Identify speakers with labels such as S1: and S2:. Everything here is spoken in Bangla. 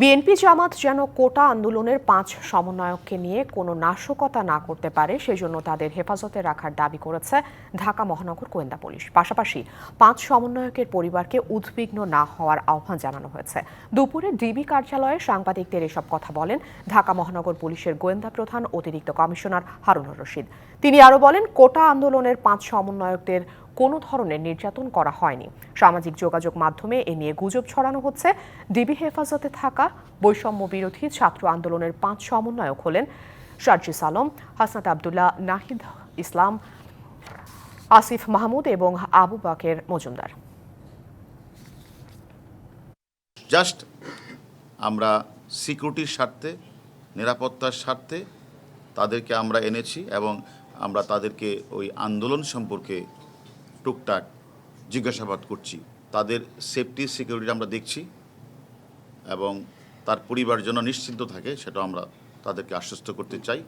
S1: বিএনপি জামাত যেন কোটা আন্দোলনের পাঁচ সমন্বয়ককে নিয়ে কোনো নাশকতা না করতে পারে, সেজন্য তাদের হেফাজতে রাখার দাবি করেছে ঢাকা মহানগর গোয়েন্দা পুলিশ। পাশাপাশি পাঁচ সমন্বয়কের পরিবারকে উদ্বিগ্ন না হওয়ার আহ্বান জানানো হয়েছে। দুপুরে ডিবি কার্যালয়ে সাংবাদিকদের এসব কথা বলেন ঢাকা মহানগর পুলিশের গোয়েন্দা প্রধান অতিরিক্ত কমিশনার হারুনুর রশিদ। তিনি আরও বলেন, কোটা আন্দোলনের পাঁচ সমন্বয়কদের কোনো ধরনের নির্যাতন করা হয়নি। সামাজিক যোগাযোগ মাধ্যমে এ নিয়ে গুজব ছড়ানো হচ্ছে। ডিবি হেফাজতে থাকা বৈষম্য বিরোধী ছাত্র আন্দোলনের পাঁচ সমন্বয়ক হলেন শারজিস আলম, হাসনাত আবদুল্লাহ, নাহিদ ইসলাম, আসিফ মাহমুদ এবং আবু বাকের মজুমদার।
S2: জাস্ট আমরা সিকিউরিটির স্বার্থে, নিরাপত্তার স্বার্থে তাদেরকে আমরা এনেছি এবং আমরা তাদেরকে ওই আন্দোলন সম্পর্কে টুকটাক জিজ্ঞাসাবাদ করছি। তাদের সেফটি সিকিউরিটি আমরা দেখছি এবং তার পরিবার যেন নিশ্চিন্ত থাকে সেটা আমরা তাদেরকে আশ্বস্ত করতে চাই।